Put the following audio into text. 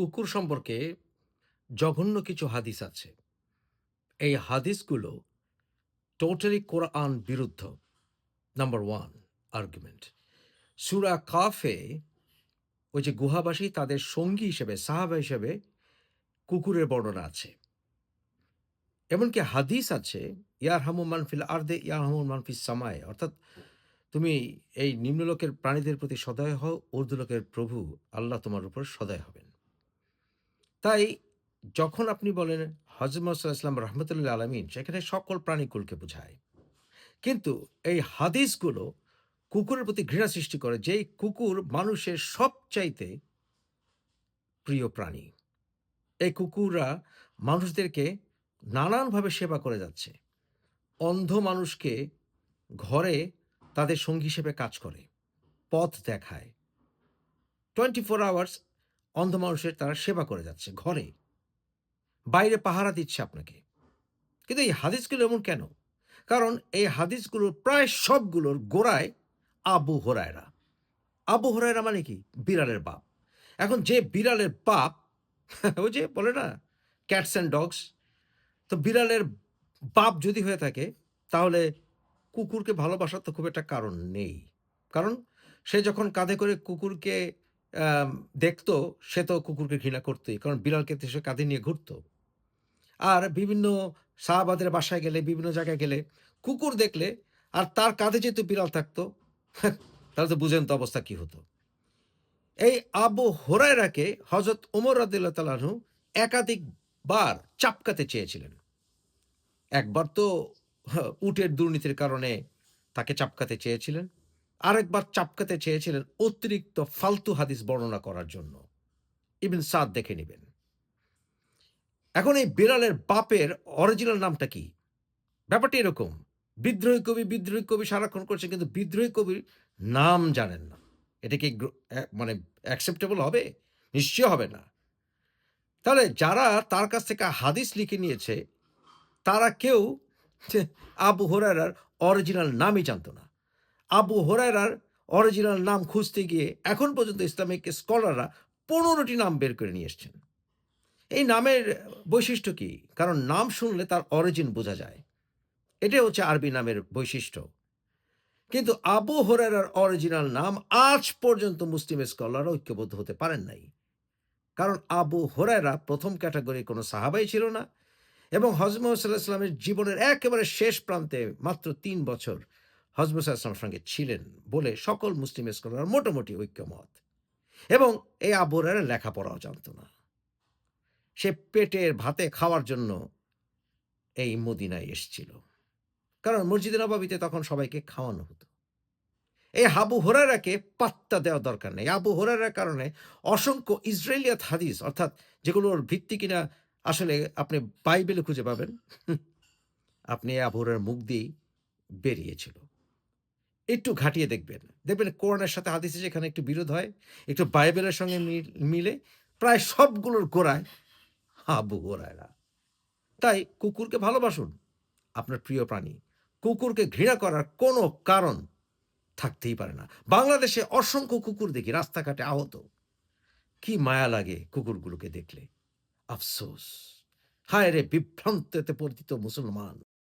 কুকুর সম্পর্কে জঘন্য কিছু হাদিস আছে। এই হাদিসগুলো টোটালি কোরআন বিরুদ্ধ নাম্বার ওয়ান আর্গুমেন্ট সুরা কাফে ওই যে গুহাবাসী তাদের সঙ্গী হিসেবে, সাহাবা হিসেবে কুকুরের বর্ণনা আছে। এমনকি হাদিস আছে ইয়ার হামু মানফিল আর্দে ইয়ার হামু মানফিল সামায়। অর্থাৎ তুমি এই নিম্নলোকের প্রাণীদের প্রতি সদয় হও, ঊর্ধ্বলোকের প্রভু আল্লাহ তোমার উপর সদয় হবেন। তাই যখন আপনি বলেন হজরত ইসলাম রহমতুল্লাহ আলমিন, সেখানে সকল প্রাণীকুলকে বোঝায়। কিন্তু এই হাদিসগুলো কুকুরের প্রতি ঘৃণা সৃষ্টি করে, যেই কুকুর মানুষের সবচাইতে প্রিয় প্রাণী। এই কুকুররা মানুষদেরকে নানানভাবে সেবা করে যাচ্ছে। অন্ধ মানুষকে ঘরে তাদের সঙ্গী হিসেবে কাজ করে, পথ দেখায়। টোয়েন্টি ফোর আওয়ার্স অন্ধ মানুষের তারা সেবা করে যাচ্ছে ঘরে। বাইরে পাহারা দিচ্ছে আপনাকে। কিন্তু এই হাদিসগুলো এমন কেন? কারণ এই হাদিসগুলোর প্রায় সবগুলোর গোড়ায় আবু হরায়রা। আবু হরায়রা মানে কি? বিড়ালের বাপ। এখন যে বিড়ালের বাপ, ওই যে বলে না ক্যাটস অ্যান্ড ডগস তো বিড়ালের বাপ যদি হয়ে থাকে, তাহলে কুকুরকে ভালোবাসার তো খুব একটা কারণ নেই। কারণ সে যখন কাঁধে করে কুকুরকে দেখতো সে তো কুকুরকে ঘৃণা করতোই, কারণ বিড়ালকে সে কাঁধে নিয়ে ঘুরতো। আর বিভিন্ন শাহবাদের বাসায় গেলে, বিভিন্ন জায়গায় গেলে কুকুর দেখলে আর তার কাঁধে যেহেতু বিড়াল থাকতো, তাহলে তো বুঝেন তো অবস্থা কি হতো। এই আবু হোরাইরাকে হজরত ওমর রাদিল্লা তালাহু একাধিকবার চাপকাতে চেয়েছিলেন। একবার তো উটের দুর্নীতির কারণে তাকে চাপকাতে চেয়েছিলেন। আরেকবার চাপকাতে চেয়েছিলেন অতিরিক্ত ফালতু হাদিস বর্ণনা করার জন্য। ইবিন সাদ দেখে নেবেন। এখন এই বিড়ালের বাপের অরিজিনাল নামটা কি? ব্যাপারটা এরকম। বিদ্রোহী কবি বিদ্রোহী কবি সারাক্ষণ করছে, কিন্তু বিদ্রোহী কবির নাম জানেন না। এটা কি মানে অ্যাকসেপ্টেবল হবে? নিশ্চয় হবে না। তাহলে যারা তার কাছ থেকে হাদিস লিখে নিয়েছে, তারা কেউ আবু হোরারার অরিজিনাল নামই জানতো না। আবু হোরারার অরিজিনাল নাম খুঁজতে গিয়ে এখন পর্যন্ত ইসলামিক স্কলাররা পনেরোটি নাম বের করে নিয়ে এসছেন। এই নামের বৈশিষ্ট্য কি? কারণ নাম শুনলে তার অরিজিন বোঝা যায়। এটাই হচ্ছে আরবি নামের বৈশিষ্ট্য। কিন্তু আবু হরারার অরিজিনাল নাম আজ পর্যন্ত মুসলিম স্কলার ঐক্যবদ্ধ হতে পারেন নাই। কারণ আবু হরারা প্রথম ক্যাটাগরি কোনো সাহাবাই ছিল না এবং হজরত সাল্লাহ ইসলামের জীবনের একেবারে শেষ প্রান্তে মাত্র তিন বছর সাল্লামের সঙ্গে ছিলেন বলে সকল মুসলিম স্কলার মোটামুটি ঐক্যমত। এবং এই আবু হরারা লেখাপড়াও জানতো না। সে পেটের ভাতে খাওয়ার জন্য এই মদিনায় এসছিল। কারণ মসজিদে নবাবিতে তখন সবাইকে খাওয়ানো হতো। এই হাবু হোরারাকে পাত্তা দেওয়া দরকার নেই। আবু হোরারার কারণে অসংখ্য ইসরায়েলিয়াত হাদিস, অর্থাৎ যেগুলোর ভিত্তি কিনা আসলে আপনি বাইবেলে খুঁজে পাবেন। আপনি আবু হোরার মুখ দিয়েই বেরিয়েছিল। একটু ঘাটিয়ে দেখবেন। দেখবেন কোরআনের সাথে হাদিসে যেখানে একটু বিরোধ হয়, একটু বাইবেলের সঙ্গে মিল- প্রায় সবগুলোর গোড়ায় আবু হোরায়রা। তাই কুকুরকে ভালোবাসুন, আপনার প্রিয় প্রাণী। কুকুরকে ঘৃণা করার কোনো কারণ থাকতেই পারে না। বাংলাদেশে অসংখ্য কুকুর দেখি রাস্তাঘাটে আহত। কি মায়া লাগে কুকুরগুলোকে দেখলে। আফসোস। হায় রে বিভ্রান্ততে পরিচিত মুসলমান।